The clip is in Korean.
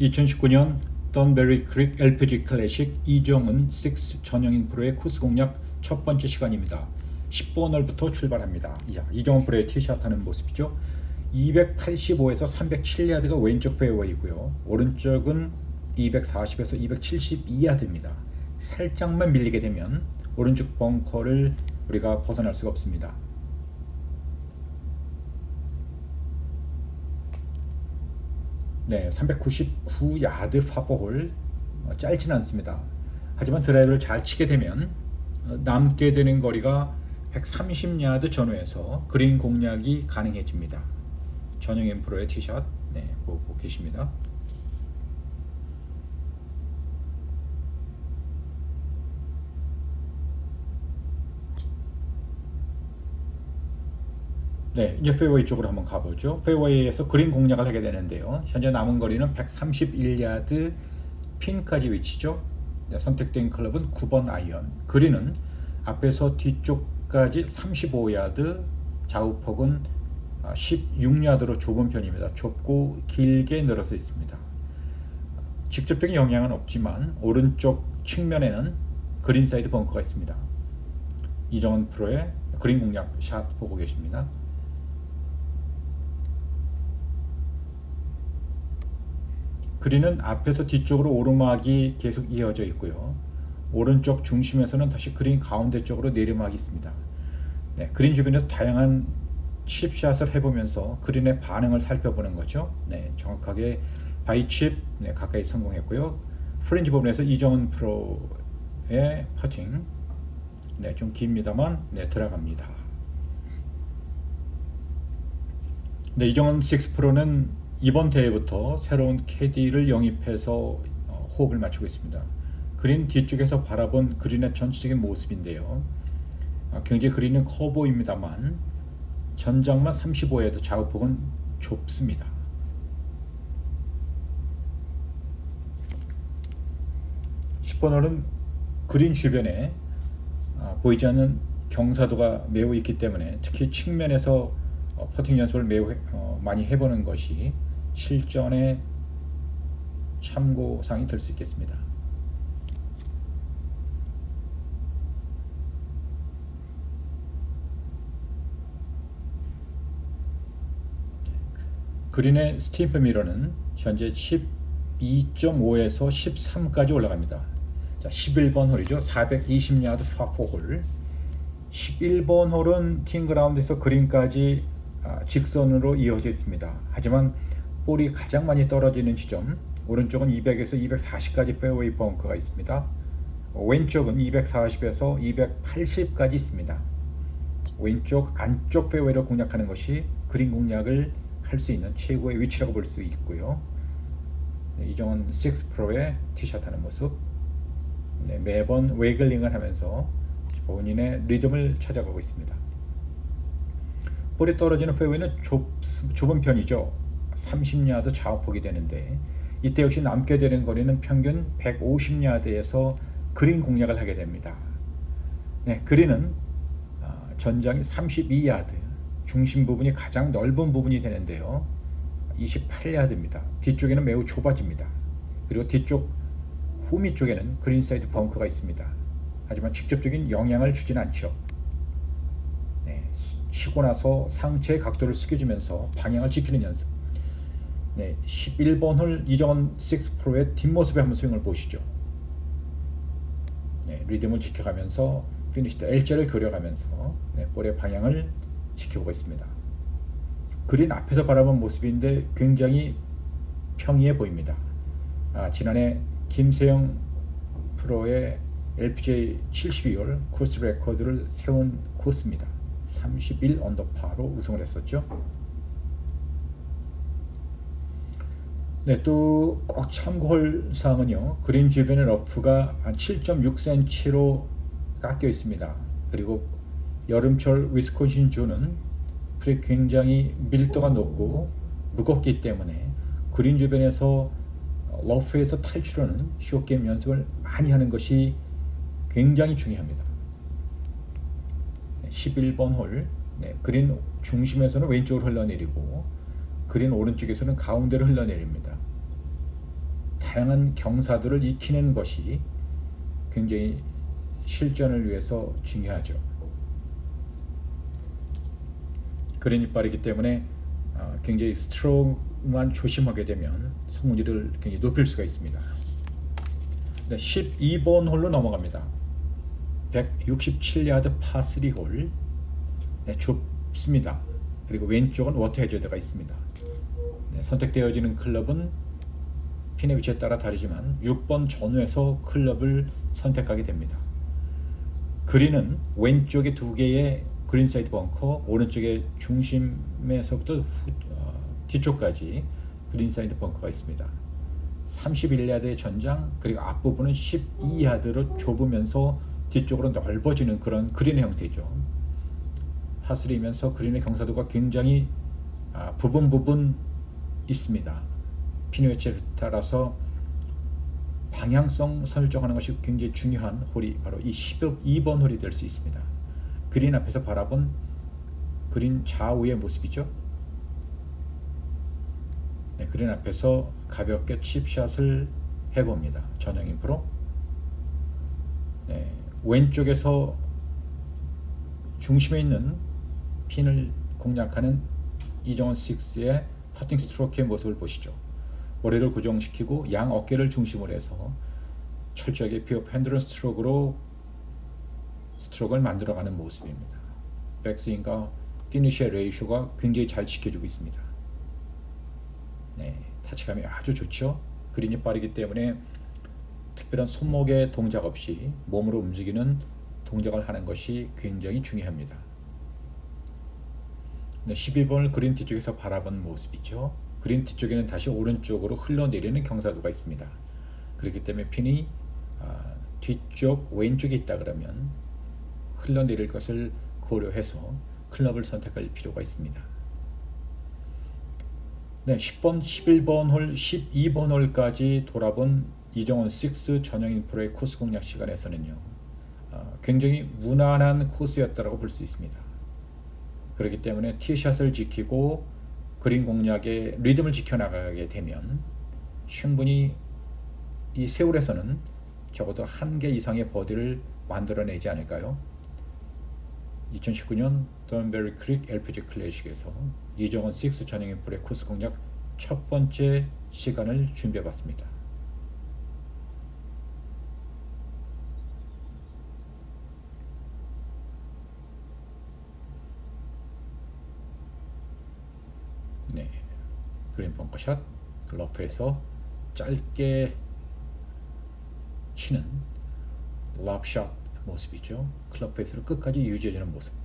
2019년 던베리 크릭 LPG 클래식 이정은 6 전형인 프로의 코스 공략 첫 번째 시간입니다. 10번 홀부터 출발합니다. 이야, 이정은 프로의 티샷 하는 모습이죠. 285에서 307야드가 왼쪽 페어웨이고요. 오른쪽은 240에서 272야드입니다. 살짝만 밀리게 되면 오른쪽 벙커를 우리가 벗어날 수가 없습니다. 네, 399 야드 파포홀 어, 짧지는 않습니다. 하지만 드라이브를 잘 치게 되면 어, 남게 되는 거리가 130 야드 전후에서 그린 공략이 가능해집니다. 전용인 프로의 티샷 네, 보고 계십니다. 네, 이제 페어웨이 쪽으로 한번 가보죠. 페어웨이에서 그린 공략을 하게 되는데요. 현재 남은 거리는 131야드 핀까지 위치죠. 네, 선택된 클럽은 9번 아이언. 그린은 앞에서 뒤쪽까지 35야드, 좌우폭은 16야드로 좁은 편입니다. 좁고 길게 늘어서 있습니다. 직접적인 영향은 없지만 오른쪽 측면에는 그린 사이드 벙커가 있습니다. 이정은 프로의 그린 공략 샷 보고 계십니다. 그린은 앞에서 뒤쪽으로 오르막이 계속 이어져 있고요. 오른쪽 중심에서는 다시 그린 가운데 쪽으로 내리막이 있습니다. 네, 그린 주변에서 다양한 칩샷을 해보면서 그린의 반응을 살펴보는 거죠. 네, 정확하게 바이 칩 네, 가까이 성공했고요. 프렌즈 부분에서 이정은 프로의 퍼팅 네, 좀 깁니다만 네, 들어갑니다. 네, 이정은 6 프로는 이번 대회부터 새로운 캐디를 영입해서 어, 호흡을 맞추고 있습니다. 그린 뒤쪽에서 바라본 그린의 전체적인 모습인데요. 어, 굉장히 그린은 커 보입니다만 전장만 35에도 좌우폭은 좁습니다. (10번홀은) 그린 주변에 어, 보이지 않는 경사도가 매우 있기 때문에 특히 측면에서 퍼팅 연습을 매우 많이 해보는 것이 실전에 참고사항이 될 수 있겠습니다. 그린의 스티프 미러는 현재 12.5에서 13까지 올라갑니다. 자, 11번 홀이죠. 420야드 파4 홀. 11번 홀은 팅그라운드에서 그린까지 아, 직선으로 이어져 있습니다. 하지만 볼이 가장 많이 떨어지는 지점 오른쪽은 200에서 240까지 페어웨이 벙커가 있습니다. 왼쪽은 240에서 280까지 있습니다. 왼쪽 안쪽 페어웨이를 공략하는 것이 그린 공략을 할 수 있는 최고의 위치라고 볼 수 있고요. 네, 이정은 6 프로의 티샷 하는 모습 네, 매번 웨글링을 하면서 본인의 리듬을 찾아가고 있습니다. 볼이 떨어지는 페어웨이는 좁, 좁은 편이죠. 30야드 좌우폭이 되는데 이때 역시 남게 되는 거리는 평균 150야드에서 그린 공략을 하게 됩니다. 네, 그린은 어, 전장이 32야드, 중심 부분이 가장 넓은 부분이 되는데요. 28야드입니다. 뒤쪽에는 매우 좁아집니다. 그리고 뒤쪽 후미 쪽에는 그린 사이드 벙커가 있습니다. 하지만 직접적인 영향을 주진 않죠. 네, 치고 나서 상체의 각도를 숙여주면서 방향을 지키는 연습. 네, 11번 홀 이정원 6 프로의 뒷모습의 한번 스윙을 보시죠. 네, 리듬을 지켜가면서 피니시 때 L자를 그려가면서 네, 볼의 방향을 지켜보고 있습니다. 그린 앞에서 바라본 모습인데 굉장히 평이해 보입니다. 아, 지난해 김세영 프로의 LPGA 72홀 코스 레코드를 세운 코스입니다. 31 언더파로 우승을 했었죠. 네, 또 꼭 참고할 사항은요. 그린 주변의 러프가 한 7.6cm로 깎여 있습니다. 그리고 여름철 위스콘신 주는 풀이 굉장히 밀도가 높고 무겁기 때문에 그린 주변에서 러프에서 탈출하는 쇼게임 연습을 많이 하는 것이 굉장히 중요합니다. 11번 홀 네, 그린 중심에서는 왼쪽으로 흘러내리고 그린 오른쪽에서는 가운데로 흘러내립니다. 다양한 경사들을 익히는 것이 굉장히 실전을 위해서 중요하죠. 그린이 빠르기 때문에 어, 굉장히 스트로크만 조심하게 되면 성공률을 굉장히 높일 수가 있습니다. 네, 12번 홀로 넘어갑니다. 167야드 파3 홀 네, 좁습니다. 그리고 왼쪽은 워터 해저드가 있습니다. 네, 선택되어지는 클럽은 핀의 위치에 따라 다르지만 6번 전후에서 클럽을 선택하게 됩니다. 그린은 왼쪽에 두 개의 그린 사이드 벙커, 오른쪽에 중심에서부터 후, 어, 뒤쪽까지 그린 사이드 벙커가 있습니다. 31야드의 전장 그리고 앞부분은 12야드로 좁으면서 뒤쪽으로 넓어지는 그런 그린의 형태죠. 파스리면서 그린의 경사도가 굉장히 아, 부분 부분 있습니다. 피니웨치에 따라서 방향성 설정하는 것이 굉장히 중요한 홀이 바로 이 12번 홀이 될 수 있습니다. 그린 앞에서 바라본 그린 좌우의 모습이죠. 네, 그린 앞에서 가볍게 칩샷을 해봅니다. 전형 인 프로. 네, 왼쪽에서 중심에 있는 핀을 공략하는 이정원 6의 퍼팅 스트로크의 모습을 보시죠. 머리를 고정시키고 양 어깨를 중심으로 해서 철저하게 피업 핸드런 스트로크로 스트로크를 만들어가는 모습입니다. 백스윙과 피니쉬의 레이쇼가 굉장히 잘 지켜주고 있습니다. 네, 타치감이 아주 좋죠. 그린이 빠르기 때문에 특별한 손목의 동작 없이 몸으로 움직이는 동작을 하는 것이 굉장히 중요합니다. 네, 11번을 그린 뒤쪽에서 바라본 모습이죠. 그린 뒤쪽에는 다시 오른쪽으로 흘러내리는 경사도가 있습니다. 그렇기 때문에 핀이 아, 뒤쪽 왼쪽에 있다 그러면 흘러내릴 것을 고려해서 클럽을 선택할 필요가 있습니다. 네, 10번, 11번 홀, 12번 홀까지 돌아본 이정원 6 전형인 프로의 코스 공략 시간에서는요. 어, 굉장히 무난한 코스였다고 볼 수 있습니다. 그렇기 때문에 티샷을 지키고 그린 공략의 리듬을 지켜나가게 되면 충분히 이 세월에서는 적어도 한 개 이상의 버디를 만들어내지 않을까요? 2019년 던베리 크릭 LPG 클래식에서 이정원 6 전형인 프로의 코스 공략 첫 번째 시간을 준비해봤습니다. 네, 그린 벙커샷 러프에서 짧게 치는 럽샷 모습이죠. 클럽 페이스를 끝까지 유지해주는 모습.